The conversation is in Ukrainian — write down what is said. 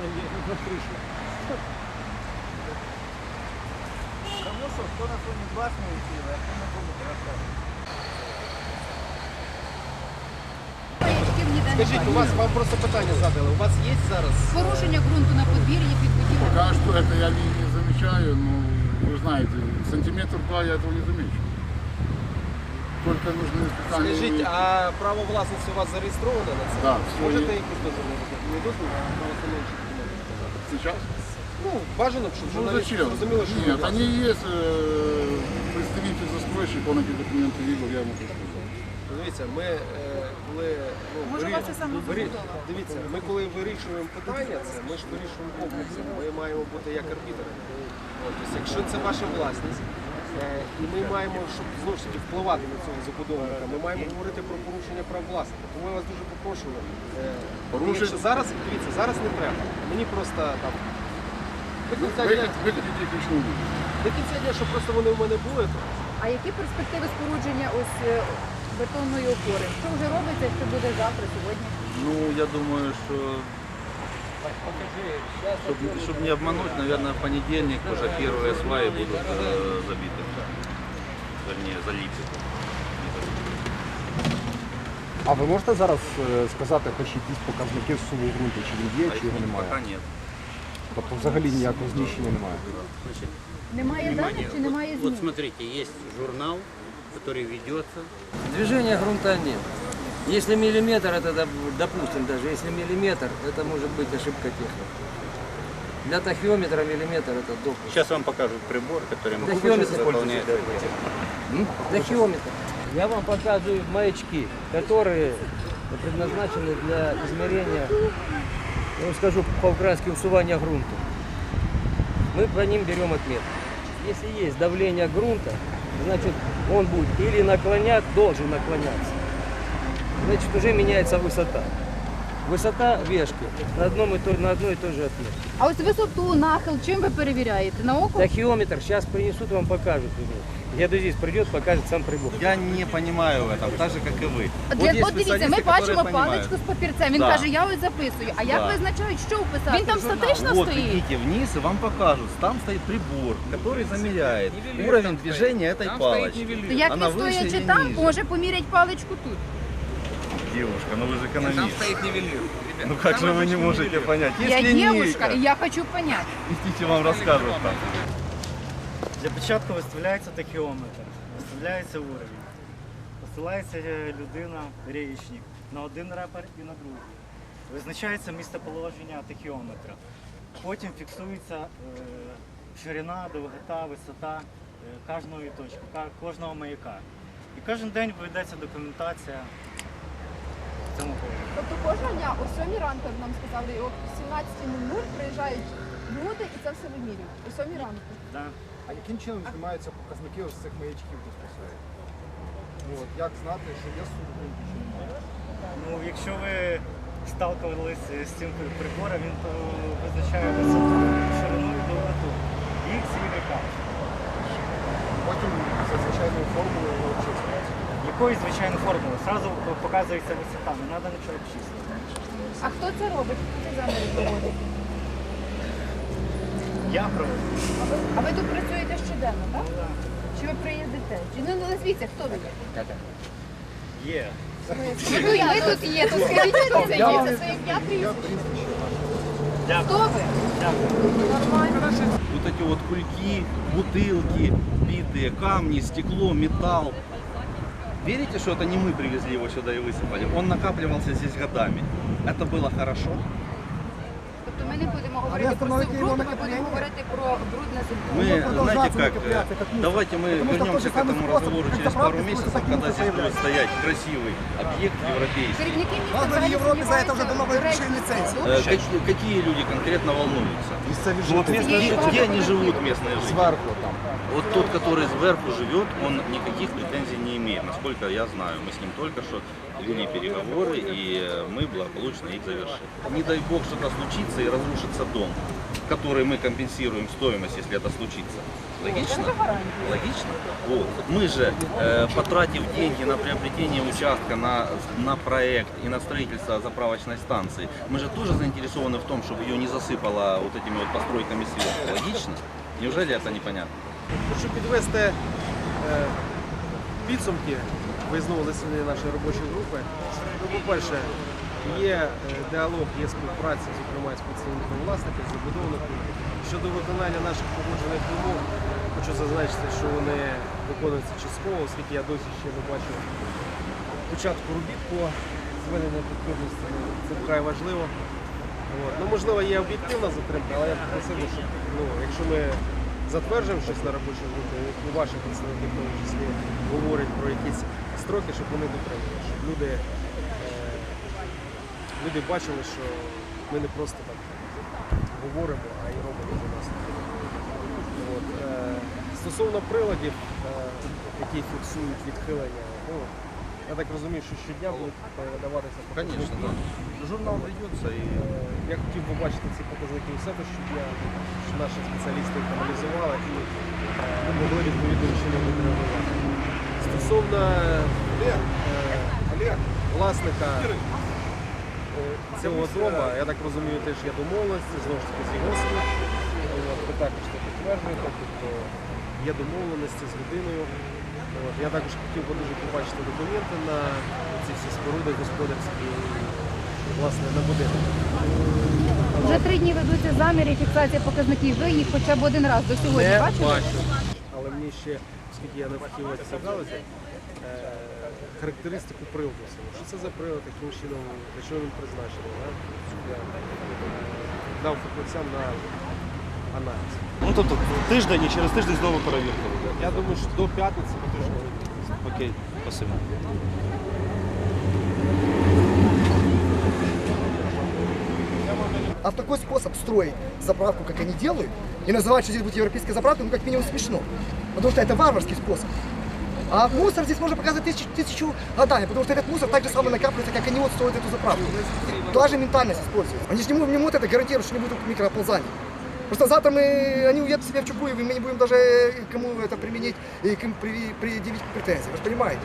на крышу. Тому що хто на фоні власної сили, а хто на фоні держави. Маячків ніде Скажіть, у немає. вас вам просто питання задали. У вас є зараз Порушення ґрунту на подвір'ї під будівлею. Пока что это я не, не замечаю, но вы знаете, сантиметр-два я этого не замечу. Только нужны специальные... скажіть, а право власності у вас зареєстроване на це? Да, все Можете є. якісь дозволи? Не дозвіл, а правоустановчі документи показати? Сейчас? Ну, бажано, б, щоб Ну журналісти зачем? зрозуміли, що ви Нет, власник. они есть, э, представитель застройщик, он эти документы видел, я ему показал. Дивіться, ми е, коли ну, Може, вирі- у вас це саме вирі- забудова? Дивіться, ми коли вирішуємо питання, це ми ж вирішуємо комплексом. Ми маємо бути як арбітри. От, тобто, якщо це ваша власність, е, і ми маємо, щоб знову ж таки впливати на цього забудовника, ми маємо говорити про порушення прав власника. Тому я вас дуже попрошу. Е, якщо зараз, дивіться, зараз не треба. Мені просто там. До кінця дня, до кінця дня, щоб просто вони у мене були, то А які перспективи спорудження ось е, бетонної опори? Що вже робиться, що буде завтра, сьогодні? Ну, я думаю, что чтобы, чтобы не обмануть, наверное, в понедельник уже первые сваи будут э, забиты. Вернее, залиты. А ви можете зараз е, сказати хоч якісь показники суму ґрунту, чи він є, чи його Пока немає? нет. Тобто взагалі ніякого знищення немає. Немає даних чи немає Вот змін? смотрите, есть журнал, который ведется. Движения грунта нет. Если миллиметр, это доп- допустим даже, если миллиметр, это может быть ошибка техники. Для тахиометра миллиметр это допуск. Сейчас вам покажут прибор, который мы выполняет. Тахиометр. Я вам показываю маячки, которые предназначены для измерения, я вам скажу по-украински, усувания грунта. Мы по ним берем отметку. Если есть давление грунта, значит он будет или наклонять, должен наклоняться. Значит уже меняется высота. Высота вешки на, одном и то, на одной и той же отметке. А ось висоту, нахил, чим ви перевіряєте? На око? Тахиометр сейчас принесут, вам покажут. Геодезист придет, покажет сам прибор. Я не понимаю в этом, так же, как и вы. Для, от дивіться, ми бачимо паличку з папірцем. Він Да. каже, я ось записую. А як Да. визначають, що вписати? Він там в журнал? статично Вот, стоїть. идите вниз и вам покажут. Там стоит прибор, который замеряет уровень движения этой палочки. То як Вона він вище стоячи і там, ниже. може поміряти паличку тут. Девушка, ну вы же экономист. Ну как же вы не можете понять? я Если дівушка, Ника, і я хочу понять. идите вам расскажут там. Для початку виставляється тахіометр, виставляється уровень. Посилається е, людина, річник, на один репер і на другий. Визначається місцеположення тахіометра. Потім фіксується е, ширина, довгота, висота е, кожної точки, ка- кожного маяка. І кожен день ведеться документація в цьому поводу. Тобто кожного дня о 7 ранку, як нам сказали, о 17.00 приїжджають люди і це все вимірюють. О 7 ранку. Да. А яким чином знімаються показники ось цих маячків безпосередньо? Ну от як знати, що є сум чи немає? Ну, якщо ви сталкувалися з цим прибором, він то визначає висоту, ширину і довготу. X, Y. Потім за звичайною формулою його обчислюється. Якої звичайно формули? Зразу показується висота, не треба нічого обчислювати. А хто це робить? Хто ці заміри проводить? Я проведу. А ви тут працюєте щоденно, так? Ну, да. Чи ви приїздите? Чи ну назвіться, хто ви є? Є. Ну, і ви тут є, то скажіть, хто це Це є. є це своє ім'я прізвище? Дякую. Хто ви? Дякую. Нормально. Вот эти вот кульки, бутылки, битые, камни, стекло, металл. Верите, что это не мы привезли его сюда и высыпали? Он накапливался здесь годами. Это было хорошо? Тобто ми не будемо говорити про цю бруд, ми будемо говорити про бруд на землі. Мы, знаете как, э, давайте мы вернемся к этому разговору через пару месяцев, когда здесь будет стоять красивый объект европейский. Керівники міста взагалі сумніваються в речі Э, Какие, какие люди конкретно волнуются? Місцеві Ну, вот жителі где, где они живут, местные жители? зверху там. Вот тот, который сверху живет, он никаких претензий не имеет, насколько я знаю. Мы с ним только что вели переговоры, и э, мы благополучно их завершили. Не дай бог что-то случится и разрушится дом, который мы компенсируем стоимость, если это случится. Логично? Логично. Вот. Мы же, э, потратив деньги на приобретение участка, на, на проект и на строительство заправочной станции, мы же тоже заинтересованы в том, чтобы ее не засыпало вот этими вот постройками сверху. Логично? Неужели это непонятно? Хочу підвести е, підсумки виїзного засідання нашої робочої групи. Ну, по-перше, є е, діалог, є співпраця, зокрема з представником власника, з забудовником. Щодо виконання наших погоджених вимог, хочу зазначити, що вони виконуються частково, оскільки я досі ще не бачив початку робіт по зведенню підприємності. Це вкрай важливо. Ну, можливо, є об'єктивна затримка, але я б просив, щоб ну, якщо ми затверджуємо щось на робочій групі, і ваші представники в тому числі говорять про якісь строки, щоб вони дотримали, щоб люди, е, люди бачили, що ми не просто так говоримо, а і робимо за нас. Е, стосовно приладів, е, які фіксують відхилення, ну, я так розумію, що щодня будуть передаватися Конечно, да. Журнал ведется и Е, Я хотів би бачити ці показники у себе щодня, щоб наші спеціалісти їх аналізували і е, ми могли відповідним чином відреагувати. Стосовно е, власника е, цього дому, я так розумію, теж є домовленості, знову ж таки з його слів. Ви також це підтверджуєте, тобто є домовленості з людиною. От, я також хотів би дуже побачити документи на ці всі споруди господарські, і, власне, на будинок. Вже три дні ведуться заміри, фіксація показників. Ви їх хоча б один раз до сьогодні Не бачили? бачу. Але мені ще, оскільки я не фахівець в галузі, е, характеристику всього. Що це за прилад, яким чином, для чого він призначений. Да? Я е, дав фахівцям на аналіз. Ну тобто тиждень і через тиждень знову перевірка. Я думаю, що до п'ятниці ми точно вийдемо. Окей, спасибо. А в такой способ строить заправку, как они делают, и называть, что здесь будет европейская заправка, ну как минимум смешно. Потому что это варварский способ. А мусор здесь можно показывать тысячу, тысячу годами, потому что этот мусор так же самое накапливается, как они вот строят эту заправку. Даже ментальность используется. Они же не, могут- не могут это гарантировать, что не будет микрооползаний. Просто завтра мы, они уедут себе в Чугуев, и мы не будем даже кому это применить и к им при- предъявить претензии. Вы же понимаете?